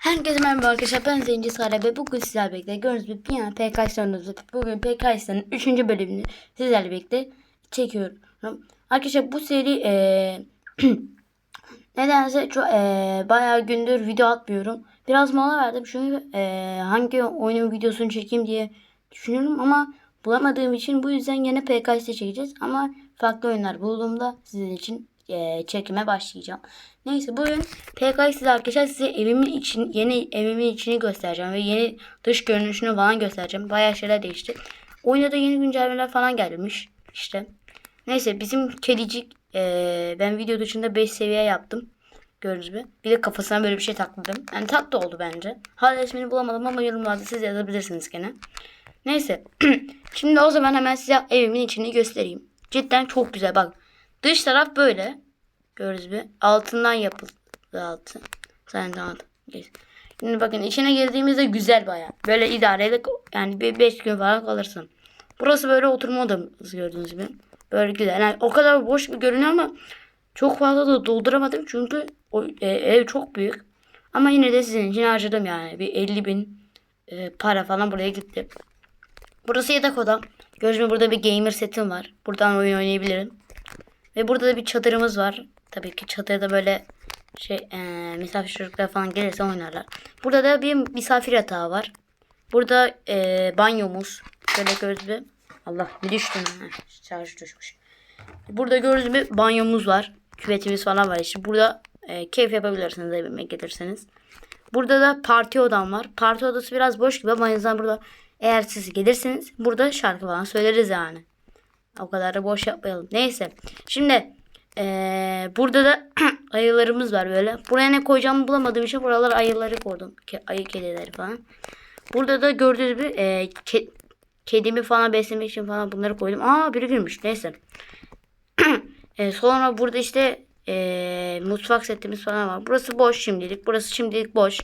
Herkese merhaba arkadaşlar ben Zenci Sare ve bugün sizlerle birlikte gördüğünüz gibi bir yana PK oynuyoruz. Bugün PK İsyan'ın 3. bölümünü sizlerle birlikte çekiyorum. Arkadaşlar bu seri eee nedense çok eee bayağı gündür video atmıyorum. Biraz mola verdim çünkü eee, hangi oyunun videosunu çekeyim diye düşünüyorum ama bulamadığım için bu yüzden yine PKS çekeceğiz. Ama farklı oyunlar bulduğumda sizin için eee, çekime başlayacağım. Neyse bugün PKS arkadaşlar size evimin için yeni evimin içini göstereceğim ve yeni dış görünüşünü falan göstereceğim. Bayağı şeyler değişti. Oyuna da yeni güncellemeler falan gelmiş işte. Neyse bizim kedicik eee, ben video dışında 5 seviye yaptım. Gördünüz mü? Bir de kafasına böyle bir şey taktım. Yani tatlı oldu bence. Hala ismini bulamadım ama yorumlarda siz yazabilirsiniz gene. Neyse. Şimdi o zaman hemen size evimin içini göstereyim. Cidden çok güzel bak. Dış taraf böyle. Gördünüz mü? Altından yapıldı altı. Sen. Geç. Şimdi bakın içine girdiğimizde güzel baya. Böyle idarelik yani bir 5 gün falan kalırsın. Burası böyle oturma odamız gördüğünüz gibi. Böyle güzel. Yani o kadar boş bir görünüyor ama çok fazla da dolduramadım çünkü o, e, ev çok büyük. Ama yine de sizin için harcadım yani. Bir 50 bin e, para falan buraya gitti. Burası yatak odam. Gördüğünüz burada bir gamer setim var. Buradan oyun oynayabilirim. Ve burada da bir çadırımız var. Tabii ki çadırda böyle şey e, misafir çocuklar falan gelirse oynarlar. Burada da bir misafir yatağı var. Burada e, banyomuz. Şöyle gördüğünüz. Allah bir düştüm. Heh, Şarj düşmüş. Burada gördüğünüz gibi banyomuz var. Küvetimiz falan var. İşte burada e, keyif yapabilirsiniz evime gelirseniz. Burada da parti odam var. Parti odası biraz boş gibi ama burada eğer siz gelirseniz burada şarkı falan söyleriz yani. O kadar da boş yapmayalım. Neyse. Şimdi eee, burada da ayılarımız var böyle. Buraya ne koyacağımı bulamadığım için buralar ayıları koydum. Ke- ayı kedileri falan. Burada da gördüğünüz gibi eee, ke- kedimi falan beslemek için falan bunları koydum. Aa biri girmiş. Neyse. E, sonra burada işte e, mutfak setimiz falan var. Burası boş şimdilik. Burası şimdilik boş.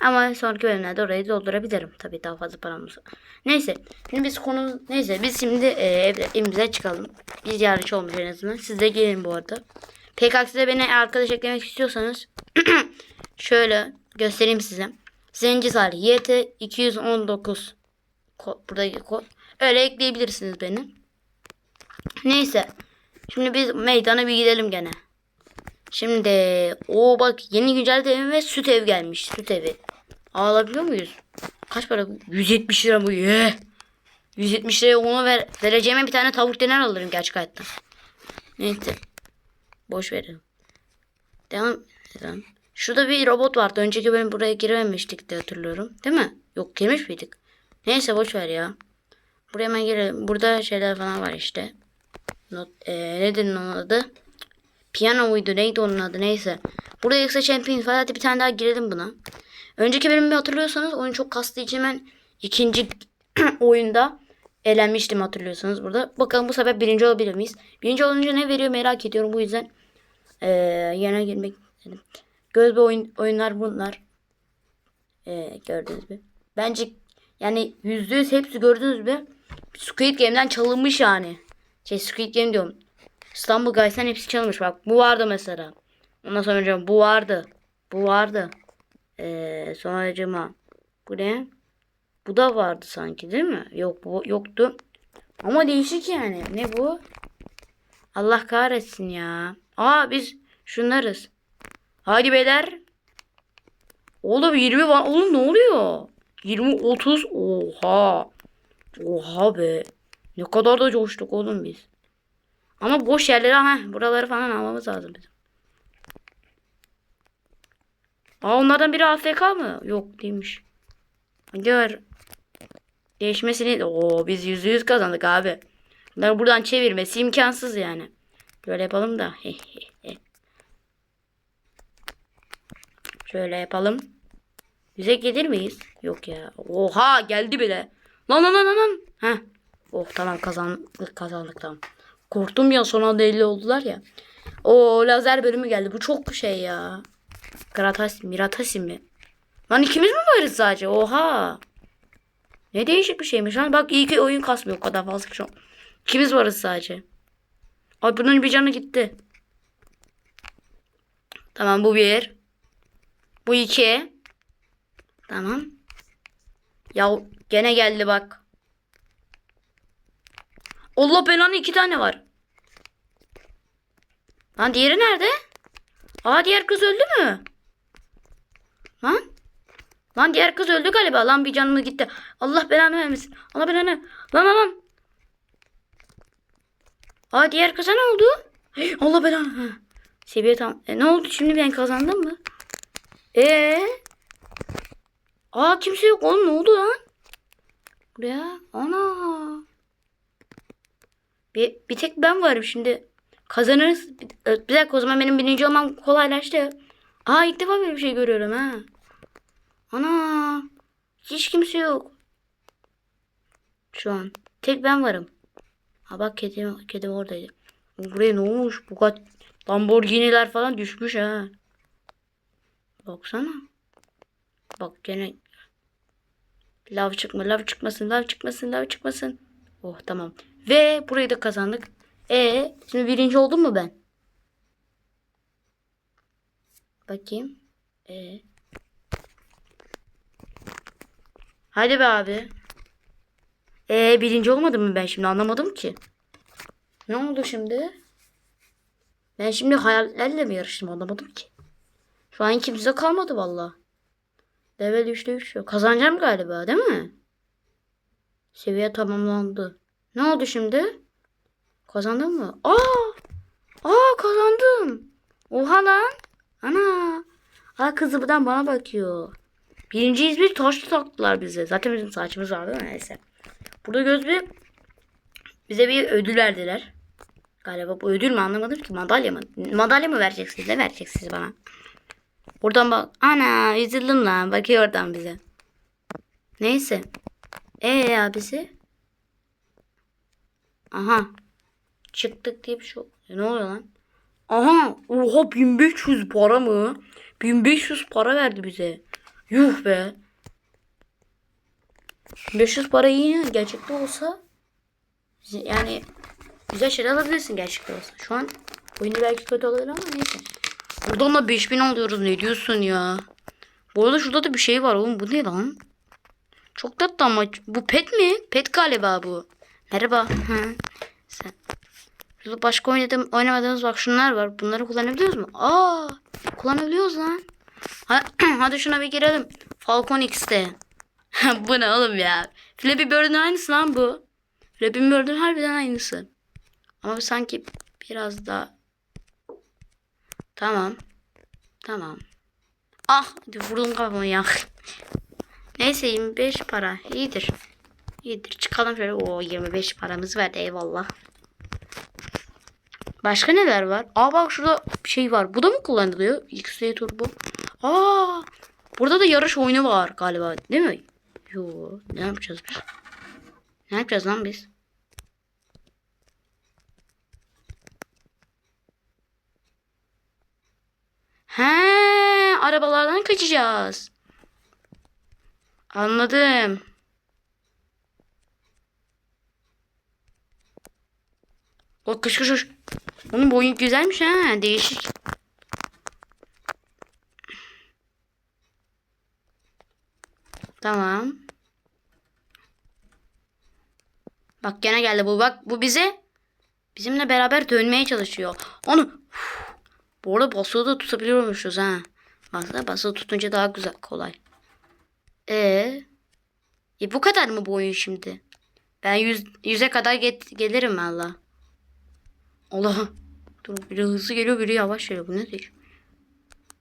Ama sonraki bölümlerde orayı doldurabilirim. Tabii daha fazla paramız. Neyse. Şimdi biz konu neyse biz şimdi e, evde, evimize çıkalım. Biz yarış olmuş en azından. Siz de gelin bu arada. PKX'de beni arkadaş eklemek istiyorsanız şöyle göstereyim size. Zenci Salih YT 219 kod, buradaki kod. Öyle ekleyebilirsiniz beni. Neyse. Şimdi biz meydana bir gidelim gene. Şimdi o bak yeni güncelledi evim ve süt ev gelmiş. Süt evi. Alabiliyor muyuz? Kaç para? bu? 170 lira bu. Ye. 170 liraya onu ver, vereceğime bir tane tavuk döner alırım gerçek hayatta. Neyse. Boş verelim. Devam edelim. Şurada bir robot vardı. Önceki bölüm buraya girememiştik diye hatırlıyorum. Değil mi? Yok girmiş miydik? Neyse boş ver ya. Buraya hemen girelim. Burada şeyler falan var işte. Not, e, nedir onun adı? Piyano muydu neydi onun adı neyse. Burada yoksa Champion falan hadi bir tane daha girelim buna. Önceki bölümü hatırlıyorsanız oyun çok kastığı için ben ikinci oyunda elenmiştim hatırlıyorsanız burada. Bakalım bu sefer birinci olabilir miyiz? Birinci olunca ne veriyor merak ediyorum bu yüzden. Ee, yana girmek istedim. Gözbe oyun, oyunlar bunlar. Ee, gördünüz mü? Bence yani yüzde yüz hepsi gördünüz mü? Squid Game'den çalınmış yani. Şey Squid Game diyorum. İstanbul Guys'tan hepsi çalınmış. Bak bu vardı mesela. Ondan sonra bu vardı. Bu vardı. Ee, sonra bu ne? Bu da vardı sanki değil mi? Yok bu yoktu. Ama değişik yani. Ne bu? Allah kahretsin ya. Aa biz şunlarız. Hadi beyler. Oğlum 20 var. Oğlum ne oluyor? 20 30 oha. Oha be. Ne kadar da coştuk oğlum biz. Ama boş yerleri ha buraları falan almamız lazım bizim. Aa onlardan biri AFK mı? Yok değilmiş. Gör. Değişmesini. Oo biz yüzde yüz kazandık abi. Bunları buradan çevirmesi imkansız yani. Böyle yapalım da. Şöyle yapalım. Bize gelir miyiz? Yok ya. Oha geldi bile. Lan lan lan, lan. Heh. Oh tamam kazandık kazandık tamam. Korktum ya son anda 50 oldular ya. O lazer bölümü geldi. Bu çok şey ya. Gratas, Miratasi mi? Lan ikimiz mi varız sadece? Oha. Ne değişik bir şeymiş lan. Bak iyi ki oyun kasmıyor o kadar fazla şu an. İkimiz varız sadece. Ay bunun bir canı gitti. Tamam bu bir. Bu iki. Tamam. Ya gene geldi bak. Allah belanı iki tane var. Lan diğeri nerede? Aa diğer kız öldü mü? Lan? Lan diğer kız öldü galiba. Lan bir canımı gitti. Allah belanı vermesin. Allah belanı. Lan lan lan. Aa diğer kıza ne oldu? Hey, Allah belanı. Seviye tam. E, ne oldu şimdi ben kazandım mı? Ee? Aa kimse yok oğlum ne oldu lan? Buraya. Ana. Bir, bir tek ben varım şimdi. Kazanırız. Bir, bir dakika o zaman benim birinci olmam kolaylaştı. Aa ilk defa böyle bir şey görüyorum ha. Ana. Hiç kimse yok. Şu an. Tek ben varım. Ha bak kedim, kedim oradaydı. Buraya ne olmuş? Bu kadar Lamborghini'ler falan düşmüş ha. Baksana. Bak gene lav çıkma, lav çıkmasın, lav çıkmasın, lav çıkmasın. Oh tamam. Ve burayı da kazandık. E şimdi birinci oldum mu ben? Bakayım. E. Hadi be abi. E birinci olmadım mı ben şimdi anlamadım ki. Ne oldu şimdi? Ben şimdi hayallerle mi yarıştım anlamadım ki. Şu an kimse kalmadı valla. Level 3'te 3 yok. Kazanacağım galiba değil mi? Seviye tamamlandı. Ne oldu şimdi? Kazandın mı? Aa! Aa kazandım. Oha lan. Ana. Aa kızı buradan bana bakıyor. Birinciyiz bir taşlı taktılar bize. Zaten bizim saçımız vardı neyse. Burada göz bir bize bir ödül verdiler. Galiba bu ödül mü anlamadım ki madalya mı? Madalya mı vereceksiniz? Ne vereceksiniz bana? Buradan bak. Ana üzüldüm lan. Bakıyor oradan bize. Neyse. Ee abisi? Aha. Çıktık diye bir şey oldu. Ne oluyor lan? Aha. Oha 1500 para mı? 1500 para verdi bize. Yuh be. 500 para iyi. Gerçekte olsa yani güzel şeyler alabilirsin gerçekte olsa. Şu an oyunda belki kötü olabilir ama neyse. Buradan da 5000 alıyoruz ne diyorsun ya? Bu arada şurada da bir şey var oğlum bu ne lan? Çok tatlı ama bu pet mi? Pet galiba bu. Merhaba. Sen. Şurada başka oynadım, oynamadığımız bak şunlar var. Bunları kullanabiliyoruz mu? Aa, kullanabiliyoruz lan. Ha- Hadi şuna bir girelim. Falcon X'te. bu ne oğlum ya? Flappy Bird'ün aynısı lan bu. Flappy Bird'ün harbiden aynısı. Ama sanki biraz daha... Tamam. Tamam. Ah vurdum kafamı ya. Neyse 25 para. iyidir. İyidir. Çıkalım şöyle. O 25 paramız verdi eyvallah. Başka neler var? Aa bak şurada bir şey var. Bu da mı kullanılıyor? XD Turbo. Aa burada da yarış oyunu var galiba. Değil mi? Yo ne yapacağız biz? Ne yapacağız lan biz? He, arabalardan kaçacağız. Anladım. O kış kış kış. Onun boyu güzelmiş ha, değişik. Tamam. Bak gene geldi bu bak. Bu bize bizimle beraber dönmeye çalışıyor. Onu bu arada basılı da tutabiliyormuşuz ha. Baksana basılı tutunca daha güzel kolay. Ee, e bu kadar mı bu oyun şimdi? Ben yüz, yüze kadar get, gelirim valla. Allah. Dur biri hızlı geliyor biri yavaş geliyor. Bu nedir?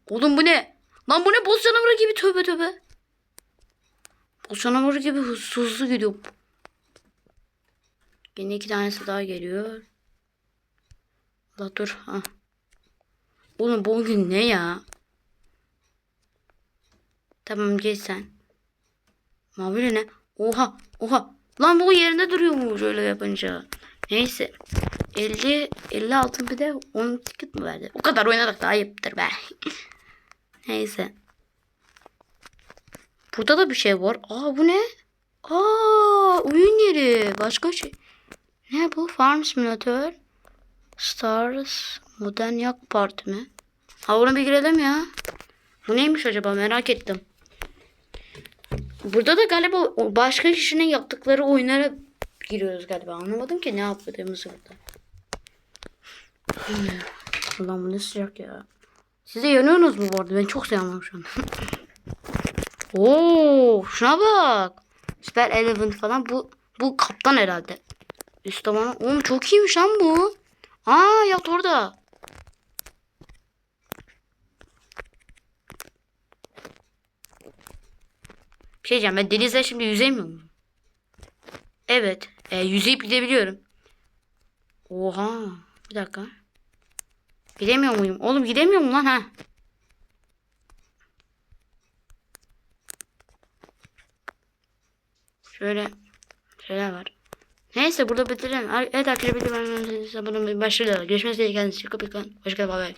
Oğlum bu ne? Lan bu ne boz canavarı gibi tövbe tövbe. Boz canavarı gibi hızlı hızlı gidiyor. Yine iki tanesi daha geliyor. Allah dur. Ha. Oğlum bu oyun ne ya? Tamam geç sen. Mavi ne? Oha oha. Lan bu yerinde duruyor mu öyle yapınca? Neyse. 50 50 altın bir de 10 ticket mi verdi? O kadar oynadık da ayıptır be. Neyse. Burada da bir şey var. Aa bu ne? Aa oyun yeri. Başka şey. Ne bu? Farm Simulator. Stars. Modern Yak Parti mi? Ha ona bir girelim ya. Bu neymiş acaba merak ettim. Burada da galiba başka kişinin yaptıkları oyunlara giriyoruz galiba. Anlamadım ki ne yaptığımızı burada. Ulan bu ne sıcak ya. Siz de yanıyorsunuz mu bu arada? Ben çok yanıyorum şu an. Oo, şuna bak. Süper Eleven falan bu bu kaptan herhalde. Üst tabanı. Oğlum çok iyiymiş lan bu. Aa yat orada. Bir şey diyeceğim ben denizde şimdi yüzemiyor muyum? Evet. E, yüzeyip gidebiliyorum. Oha. Bir dakika. Gidemiyor muyum? Oğlum gidemiyor mu lan ha? Şöyle şeyler var. Neyse burada bitirelim. Evet arkadaşlar bir de ben bunun başlığıyla görüşmek üzere kendinize çok iyi. Hoşçakalın.